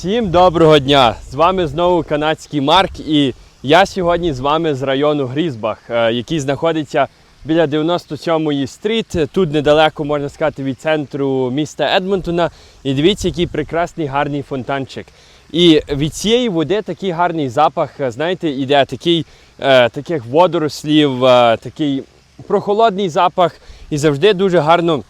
Всім доброго дня! З вами знову канадський Марк, і я сьогодні з вами з району Грізбах, е, який знаходиться біля 97-ї стріт. Тут недалеко можна сказати від центру міста Едмонтона. І дивіться, який прекрасний гарний фонтанчик. І від цієї води такий гарний запах, е, знаєте, іде такий е, таких водорослів, такий прохолодний запах, і завжди дуже гарно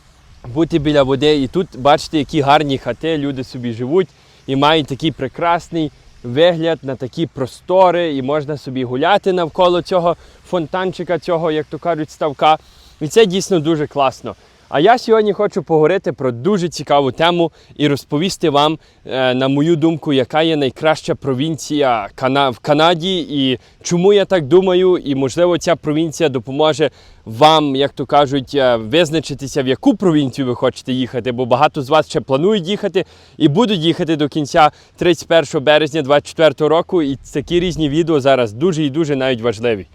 бути біля води. І тут бачите, які гарні хати, люди собі живуть і мають такий прекрасний вигляд на такі простори, і можна собі гуляти навколо цього фонтанчика, цього, як то кажуть, ставка. І це дійсно дуже класно. А я сьогодні хочу поговорити про дуже цікаву тему і розповісти вам, е, на мою думку, яка є найкраща провінція в Канаді і чому я так думаю, і можливо ця провінція допоможе вам, як то кажуть, е, визначитися, в яку провінцію ви хочете їхати, бо багато з вас ще планують їхати і будуть їхати до кінця 31 березня 2024 року. І такі різні відео зараз дуже і дуже навіть важливі.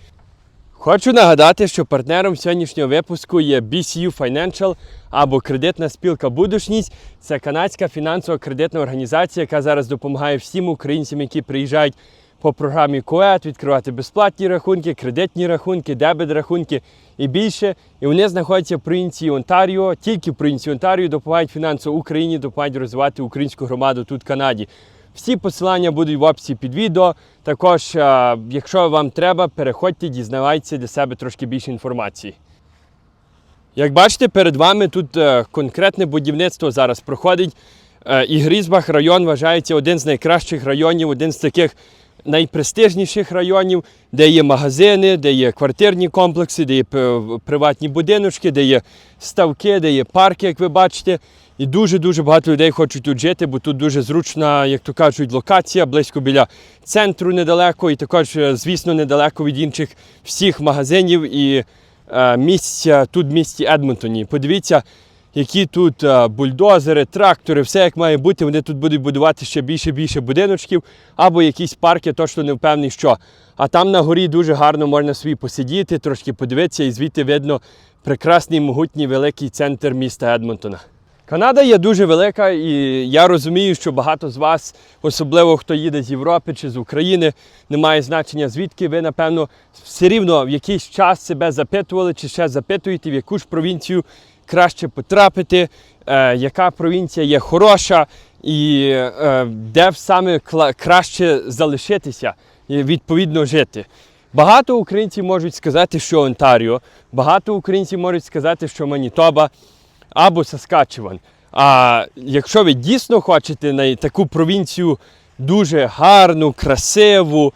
Хочу нагадати, що партнером сьогоднішнього випуску є BCU Financial або кредитна спілка Будушність. Це канадська фінансова кредитна організація, яка зараз допомагає всім українцям, які приїжджають по програмі КОЕТ, відкривати безплатні рахунки, кредитні рахунки, дебет рахунки і більше. І вони знаходяться в провінції Онтаріо. Тільки в провінції Онтаріо допомагають фінансово Україні, допомагають розвивати українську громаду тут в Канаді. Всі посилання будуть в описі під відео. Також, е, якщо вам треба, переходьте, дізнавайтеся для себе трошки більше інформації. Як бачите, перед вами тут е, конкретне будівництво зараз проходить. Е, І Грізбах район вважається один з найкращих районів, один з таких найпрестижніших районів, де є магазини, де є квартирні комплекси, де є приватні будиночки, де є ставки, де є парки, як ви бачите. І дуже-дуже багато людей хочуть тут жити, бо тут дуже зручна, як то кажуть, локація, близько біля центру недалеко, і також, е, звісно, недалеко від інших всіх магазинів і е, місць тут в місті Едмонтоні. Подивіться, які тут е, бульдозери, трактори, все як має бути. Вони тут будуть будувати ще більше більше будиночків або якісь парки, точно не впевнений, що. А там на горі дуже гарно можна собі посидіти, трошки подивитися, і звідти видно прекрасний могутній великий центр міста Едмонтона. Канада є дуже велика, і я розумію, що багато з вас, особливо хто їде з Європи чи з України, не має значення звідки ви, напевно, все рівно в якийсь час себе запитували чи ще запитуєте, в яку ж провінцію краще потрапити, е, яка провінція є хороша і е, де саме краще залишитися і відповідно жити. Багато українців можуть сказати, що Онтаріо, багато українців можуть сказати, що Манітоба або Саскачеван. А якщо ви дійсно хочете на таку провінцію дуже гарну, красиву,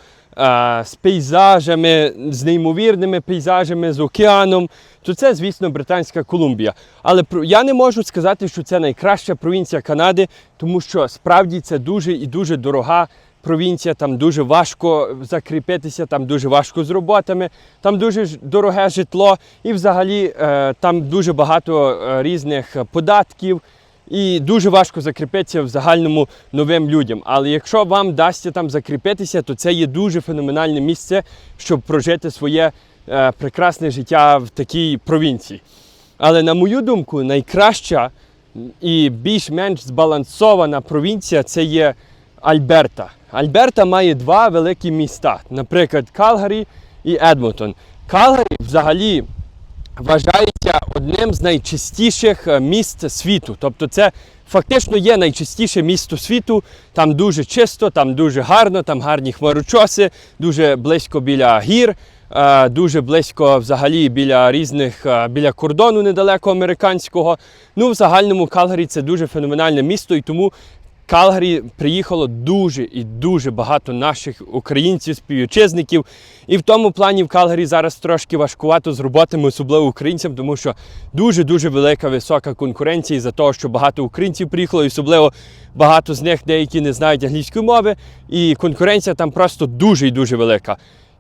з пейзажами, з неймовірними пейзажами, з океаном, то це, звісно, Британська Колумбія. Але я не можу сказати, що це найкраща провінція Канади, тому що справді це дуже і дуже дорога провінція, там дуже важко закріпитися, там дуже важко з роботами, там дуже дороге житло, і взагалі е, там дуже багато е, різних податків. І дуже важко закріпитися в загальному новим людям. Але якщо вам вдасться там закріпитися, то це є дуже феноменальне місце, щоб прожити своє е, прекрасне життя в такій провінції. Але на мою думку, найкраща і більш-менш збалансована провінція це є Альберта. Альберта має два великі міста, наприклад, Калгарі і Едмонтон. Калгарі взагалі вважається одним з найчистіших е, міст світу. Тобто це фактично є найчистіше місто світу. Там дуже чисто, там дуже гарно, там гарні хмарочоси, дуже близько біля гір, е, дуже близько взагалі біля різних, е, біля кордону недалеко американського. Ну, в загальному Калгарі це дуже феноменальне місто, і тому Калгарі приїхало дуже і дуже багато наших українців, співвітчизників. І в тому плані в Калгарі зараз трошки важкувато з роботами, особливо українцям, тому що дуже-дуже велика висока конкуренція із-за того, що багато українців приїхало, і особливо багато з них деякі не знають англійської мови. І конкуренція там просто дуже і дуже велика.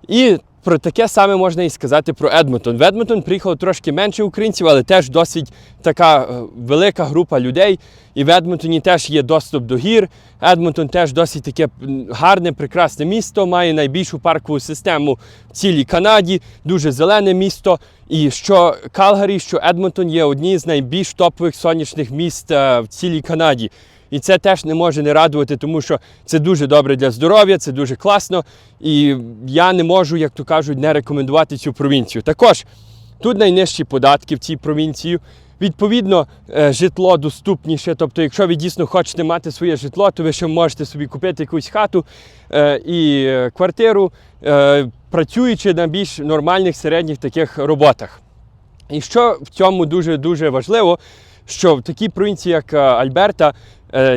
І про таке саме можна і сказати про Едмонтон. В Едмонтон приїхало трошки менше українців, але теж досить така е, велика група людей. І в Едмонтоні теж є доступ до гір. Едмонтон теж досить таке гарне, прекрасне місто, має найбільшу паркову систему в цілій Канаді, дуже зелене місто. І що Калгарі, що Едмонтон є одні з найбільш топових сонячних міст е, в цілій Канаді. І це теж не може не радувати, тому що це дуже добре для здоров'я, це дуже класно. І я не можу, як то кажуть, не рекомендувати цю провінцію. Також тут найнижчі податки в цій провінції. Відповідно, е, житло доступніше. Тобто, якщо ви дійсно хочете мати своє житло, то ви ще можете собі купити якусь хату е, і е, квартиру, працюючи на більш нормальних середніх таких роботах. І що в цьому дуже дуже важливо, що в такій провінції, як Альберта,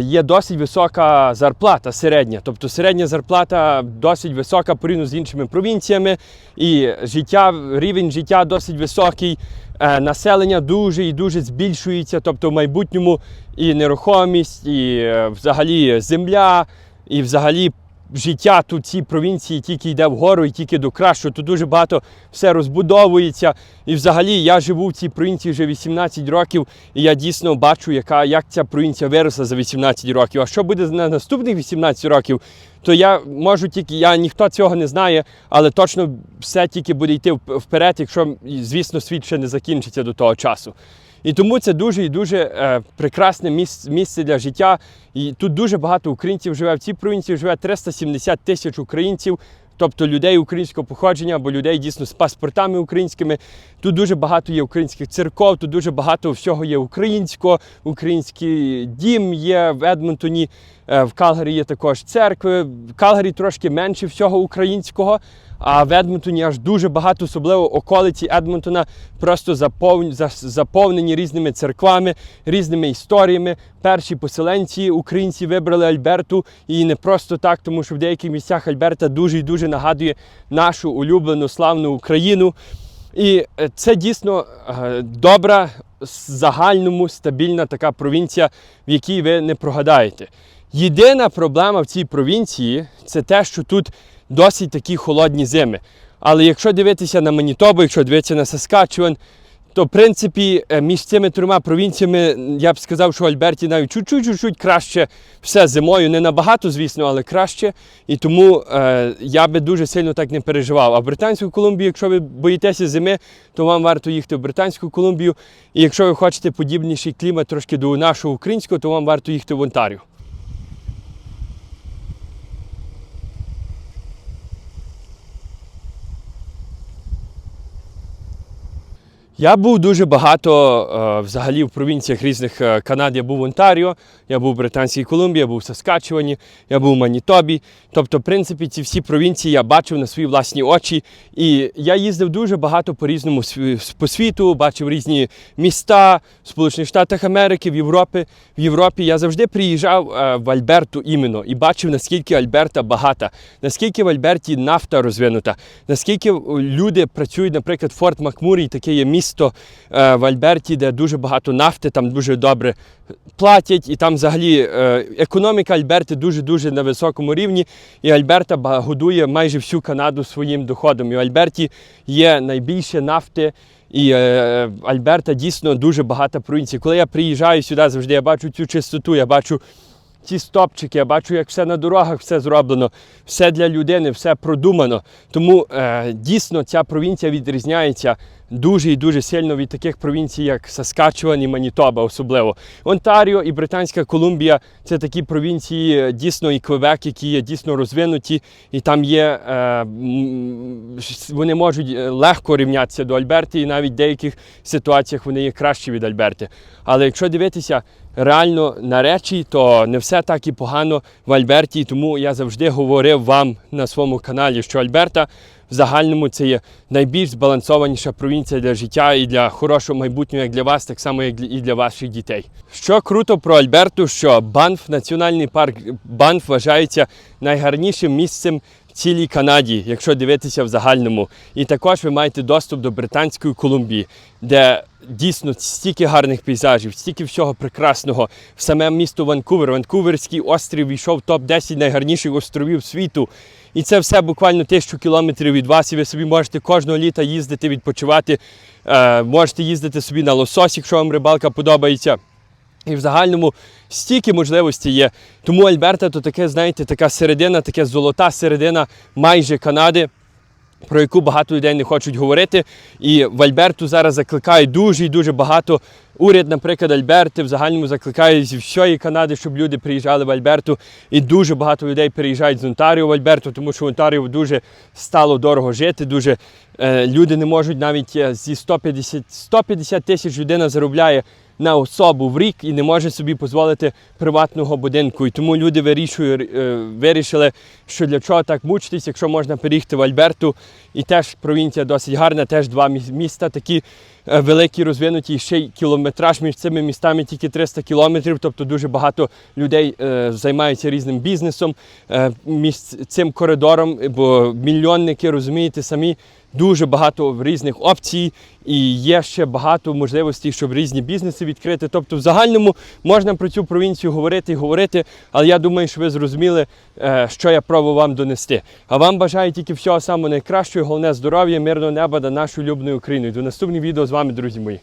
є досить висока зарплата середня. Тобто середня зарплата досить висока порівняно з іншими провінціями, і життя, рівень життя досить високий. Е, Населення дуже і дуже збільшується. Тобто в майбутньому і нерухомість, і е, взагалі земля, і взагалі життя тут цій провінції тільки йде вгору і тільки до кращого. Тут дуже багато все розбудовується. І взагалі я живу в цій провінції вже 18 років, і я дійсно бачу, яка, як ця провінція виросла за 18 років. А що буде на наступних 18 років, то я можу тільки, я ніхто цього не знає, але точно все тільки буде йти вперед, якщо, звісно, світ ще не закінчиться до того часу. І тому це дуже і дуже е, прекрасне місце, місце для життя. І тут дуже багато українців живе. В цій провінції живе 370 тисяч українців, тобто людей українського походження або людей дійсно з паспортами українськими. Тут дуже багато є українських церков, тут дуже багато всього є українського. Український дім є в Едмонтоні. е, В Калгарі є також церкви. В Калгарі трошки менше всього українського. А в Едмонтоні аж дуже багато, особливо околиці Едмонтона, просто заповнені, різними церквами, різними історіями. Перші поселенці українці вибрали Альберту і не просто так, тому що в деяких місцях Альберта дуже і дуже нагадує нашу улюблену славну Україну. І е, це дійсно е, добра, загальному стабільна така провінція, в якій ви не прогадаєте. Єдина проблема в цій провінції це те, що тут досить такі холодні зими. Але якщо дивитися на Манітобу, якщо дивитися на Саскачеван, то в принципі е, між цими трьома провінціями я б сказав, що Альберті навіть чуть-чуть краще все зимою, не набагато, звісно, але краще. І тому е, я би дуже сильно так не переживав. А в Британську Колумбію, якщо ви боїтеся зими, то вам варто їхати в Британську Колумбію. І якщо ви хочете подібніший клімат трошки до нашого українського, то вам варто їхати в Онтаріо. Я був дуже багато е, взагалі в провінціях різних е, Канад. Я був в Онтаріо, я був в Британській Колумбії, я був в Саскачевані, я був в Манітобі. Тобто, в принципі, ці всі провінції я бачив на свої власні очі. І я їздив дуже багато по різному по світу, бачив різні міста в Сполучених Штатах Америки, в Європі. В Європі я завжди приїжджав е, в Альберту іменно і бачив, наскільки Альберта багата, наскільки в Альберті нафта розвинута, наскільки люди працюють, наприклад, Форт Макмурій, таке є місто е, в Альберті, де дуже багато нафти, там дуже добре платять, і там взагалі е, економіка Альберти дуже-дуже на високому рівні. І Альберта годує майже всю Канаду своїм доходом. І в Альберті є найбільше нафти. І е, Альберта дійсно дуже багата провінція. Коли я приїжджаю сюди, завжди я бачу цю чистоту, я бачу ці стопчики, я бачу, як все на дорогах, все зроблено, все для людини, все продумано. Тому е, дійсно ця провінція відрізняється дуже і дуже сильно від таких провінцій, як Саскачеван і Манітоба, особливо. Онтаріо і Британська Колумбія це такі провінції, е, дійсно і Квебек, які є дійсно розвинуті, і там є е, вони можуть е, легко рівнятися до Альберти, і навіть в деяких ситуаціях вони є кращі від Альберти. Але якщо дивитися реально на речі, то не все так і погано в Альберті. Тому я завжди говорив вам на своєму каналі, що Альберта в загальному це є найбільш збалансованіша провінція для життя і для хорошого майбутнього, як для вас, так само як і для ваших дітей. Що круто про Альберту, що Банф, національний парк Банф вважається найгарнішим місцем цілій Канаді, якщо дивитися в загальному. І також ви маєте доступ до Британської Колумбії, де дійсно стільки гарних пейзажів, стільки всього прекрасного. В саме місто Ванкувер. Ванкуверський острів війшов в топ-10 найгарніших островів світу. І це все буквально тисячу кілометрів від вас, і ви собі можете кожного літа їздити, відпочивати. Е, можете їздити собі на лосось, якщо вам рибалка подобається. І в загальному стільки можливостей є. Тому Альберта то таке, знаєте, така середина, така золота середина майже Канади. про яку багато людей не хочуть говорити. І в Альберту зараз закликають дуже і дуже багато. Уряд, наприклад, Альберти в загальному закликає зі всієї Канади, щоб люди приїжджали в Альберту. І дуже багато людей переїжджають з Онтаріо в Альберту, тому що в Онтаріо дуже стало дорого жити. Дуже е, люди не можуть навіть е, зі 150, 150 тисяч людина заробляє на особу в рік і не може собі дозволити приватного будинку. І тому люди вирішують, е, вирішили, що для чого так мучитись, якщо можна переїхати в Альберту. І теж провінція досить гарна, теж два міс- міста такі е, великі, розвинуті, ще й кілометраж між цими містами тільки 300 кілометрів. Тобто дуже багато людей е, займаються різним бізнесом е, між цим коридором, бо мільйонники, розумієте, самі дуже багато різних опцій, і є ще багато можливостей, щоб різні бізнеси відкрити. Тобто, в загальному можна про цю провінцію говорити і говорити, але я думаю, що ви зрозуміли, що я пробував вам донести. А вам бажаю тільки всього самого найкращого, головне здоров'я, мирного неба та нашою улюбленою Україною. До наступних відео вами, друзі мої.